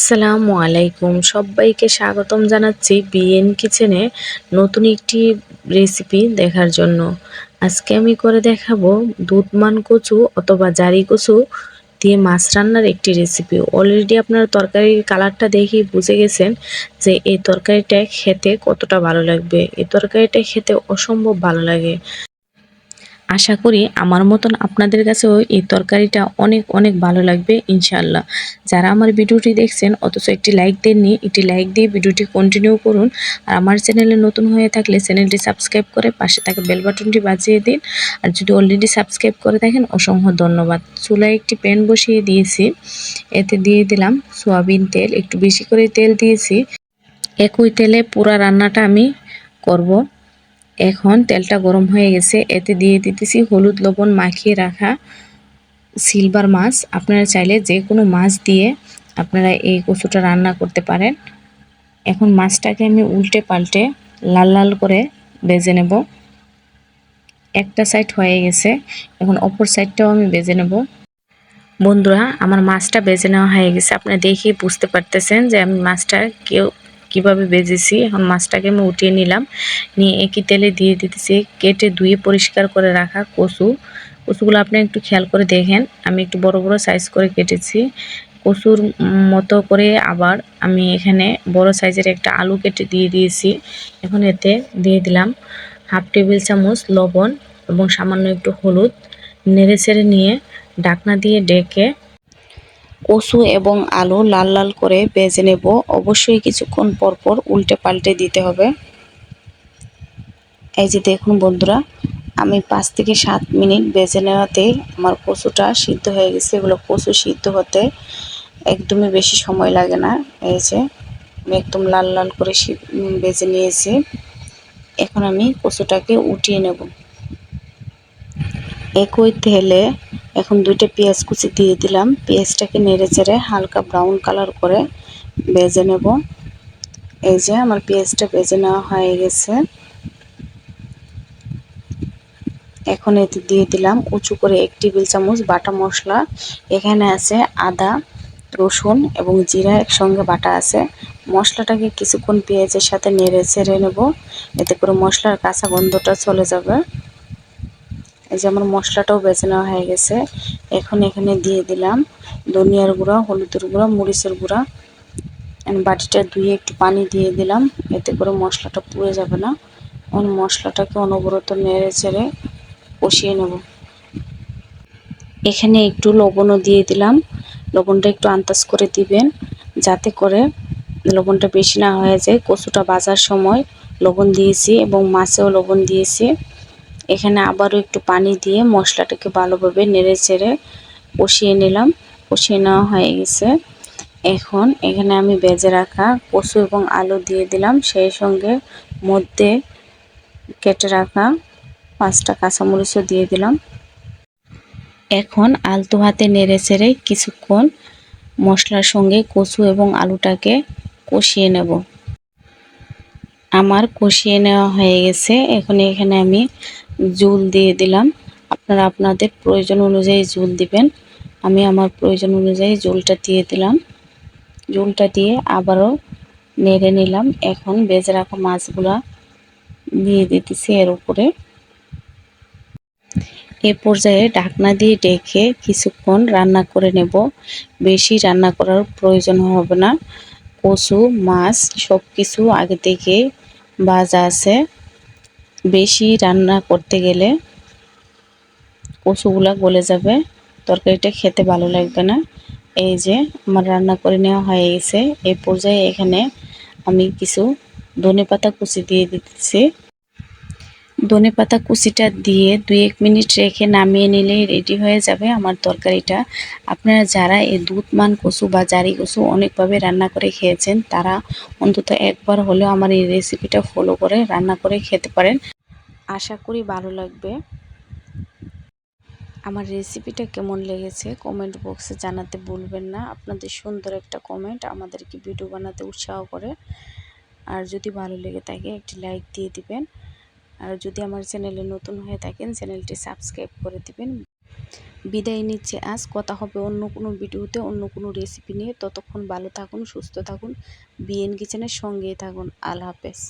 আসসালামু আলাইকুম। সবাইকে স্বাগতম জানাচ্ছি বিএন কিচেনে নতুন একটি রেসিপি দেখার জন্য। আজকে আমি করে দেখাবো দুধমান কচু অথবা জারি কচু দিয়ে মাছ রান্নার একটি রেসিপি অলরেডি আপনার তরকারির কালারটা দেখেই বুঝে গেছেন যে এই তরকারিটা খেতে কতটা ভালো লাগবে। এই তরকারিটা খেতে অসম্ভব ভালো লাগে। আশা করি আমার মতন আপনাদের কাছেও এই তরকারিটা অনেক অনেক ভালো লাগবে ইনশাল্লাহ যারা আমার ভিডিওটি দেখছেন, অথচ একটি লাইক দেননি, একটি লাইক দিয়ে ভিডিওটি কন্টিনিউ করুন। আর আমার চ্যানেলে নতুন হয়ে থাকলে চ্যানেলটি সাবস্ক্রাইব করে পাশে থাকা বেল বাটনটি বাজিয়ে দিন। আর যদি অলরেডি সাবস্ক্রাইব করে থাকেন অসংখ্য ধন্যবাদ। চুলায় একটি প্যান বসিয়ে দিয়েছি। এতে দিয়ে দিলাম সোয়াবিন তেল, একটু বেশি করে তেল দিয়েছি। একই তেলে পুরা রান্নাটা আমি করব। এখন তেলটা গরম হয়ে গেছে। এতে দিয়ে দিতেছি হলুদ লবণ মাখিয়ে রাখা সিলভার মাছ। আপনারা চাইলে যে কোনো মাছ দিয়ে আপনারা এই কচুটা রান্না করতে পারেন। এখন মাছটাকে আমি উল্টে পাল্টে লাল লাল করে বেজে নেব। একটা সাইড হয়ে গেছে। এখন অপর সাইডটাও আমি বেজে নেব। বন্ধুরা, আমার মাছটা বেজে নেওয়া হয়ে গেছে। আপনারা দেখেই বুঝতে পারতেছেন যে আমি মাছটা কেউ কীভাবে বেজেছি, এখন মাছটাকে আমি উঠিয়ে নিলাম। নিয়ে একই তেলে দিয়ে দিতেছি, কেটে ধুয়ে পরিষ্কার করে রাখা কচু। কচুগুলো আপনি একটু খেয়াল করে দেখেন, আমি একটু বড় বড় সাইজ করে কেটেছি। কচুর মতো করে আবার আমি এখানে বড় সাইজের একটা আলু কেটে দিয়ে দিয়েছি। এখন এতে দিয়ে দিলাম হাফ টেবিল চামচ লবণ এবং সামান্য একটু হলুদ। নেড়ে ছেড়ে নিয়ে ডাকনা দিয়ে ডেকে কচু এবং আলু লাল লাল করে ভেজে নেব। অবশ্যই কিছুক্ষণ পর পর উল্টে পাল্টে দিতে হবে। এই যে দেখুন বন্ধুরা, আমি পাঁচ থেকে সাত মিনিট বেজে নেওয়াতে আমার কচুটা সিদ্ধ হয়ে গেছে। এগুলো কচু সিদ্ধ হতে একদমই বেশি সময় লাগে না। এই যে আমি একদম লাল লাল করে বেজে নিয়েছি। এখন আমি কচুটাকে উঠিয়ে নেব। একই তেলে এখন দুইটা পেঁয়াজ কুচি দিয়ে দিলাম। পেঁয়াজটাকে নেড়ে চেড়ে হালকা ব্রাউন কালার করে বেজে নেব। এই যে আমার পেঁয়াজটা বেজে নেওয়া হয়ে গেছে। এখন এতে দিয়ে দিলাম উঁচু করে এক টেবিল চামচ বাটা মশলা। এখানে আছে আদা, রসুন এবং জিরা একসঙ্গে বাটা আছে। মশলাটাকে কিছুক্ষণ পেঁয়াজের সাথে নেড়ে ছেড়ে নেব। এতে করে মশলার কাঁচা গন্ধটা চলে যাবে। এই যে আমার মশলাটাও বেছে নেওয়া হয়ে গেছে। এখন এখানে দিয়ে দিলাম ধনিয়ার গুঁড়া, হলুদের গুঁড়া, মরিচের গুঁড়া। বাটিটা ধুয়ে একটু পানি দিয়ে দিলাম, এতে করে মশলাটা পুড়ে যাবে না। এখন মশলাটাকে অনবরত নেড়ে চেড়ে কষিয়ে নেব। এখানে একটু লবণও দিয়ে দিলাম। লবণটা একটু আন্দাজ করে দিবেন, যাতে করে লবণটা বেশি না হয়ে যায়। কচুটা বাজার সময় লবণ দিয়েছি এবং মাছেও লবণ দিয়েছি। এখানে আবারও একটু পানি দিয়ে মশলাটাকে ভালোভাবে নেড়ে চেড়ে কষিয়ে নিলাম। কষিয়ে নেওয়া হয়ে গেছে। এখন এখানে আমি বেজে রাখা কচু এবং আলু দিয়ে দিলাম। সেই সঙ্গে মধ্যে কেটে রাখা পাঁচটা কাঁচামরিচও দিয়ে দিলাম। এখন আলতো হাতে নেড়ে চেড়ে কিছুক্ষণ মশলার সঙ্গে কচু এবং আলুটাকে কষিয়ে নেব। আমার কষিয়ে নেওয়া হয়ে গেছে। এখন এখানে আমি জুল দিয়ে দিলাম। আপনারা আপনাদের প্রয়োজন অনুযায়ী জুল দিবেন। আমি আমার প্রয়োজন অনুযায়ী জুলটা দিয়ে দিলাম। জুলটা দিয়ে আবারও নেড়ে নিলাম। এখন বেজে রাখা মাছগুলা দিয়ে দিতেছি এর উপরে। এ পর্যায়ে ঢাকনা দিয়ে ডেকে কিছুক্ষণ রান্না করে নেব। বেশি রান্না করার প্রয়োজন হবে না। কচু, মাছ সব কিছু আগে থেকে ভাজা আছে। বেশি রান্না করতে গেলে কচুগুলা গলে যাবে। তরকারিটা খেতে ভালো লাগবে না। এই যে আমার রান্না করে নেওয়া হয়ে গেছে। এই পর্যায়ে এখানে আমি কিছু ধনে পাতা কুচি দিয়ে দিতেছি। ধনে পাতা কুচিটা দিয়ে দুই এক মিনিট রেখে নামিয়ে নিলেই রেডি হয়ে যাবে আমার তরকারিটা। আপনারা যারা এই দুধমান কচু বা জারি কচু অনেকভাবে রান্না করে খেয়েছেন, তারা অন্তত একবার হলেও আমার এই রেসিপিটা ফলো করে রান্না করে খেতে পারেন। আশা করি ভালো লাগবে। আমার রেসিপিটা কেমন লেগেছে কমেন্ট বক্সে জানাতে ভুলবেন না। আপনাদের সুন্দর একটা কমেন্ট আমাদেরকে ভিডিও বানাতে উৎসাহ করে। আর যদি ভালো লেগে থাকে একটি লাইক দিয়ে দিবেন। আর যদি আমার চ্যানেলে নতুন হয়ে থাকেন চ্যানেলটি সাবস্ক্রাইব করে দিবেন। বিদায় নিচ্ছে আজ। কথা হবে অন্য কোনো ভিডিওতে, অন্য কোনো রেসিপি নিয়ে। ততক্ষণ ভালো থাকুন, সুস্থ থাকুন। বিএন কিচেনের সঙ্গেই থাকুন। আল্লাহ হাফেজ।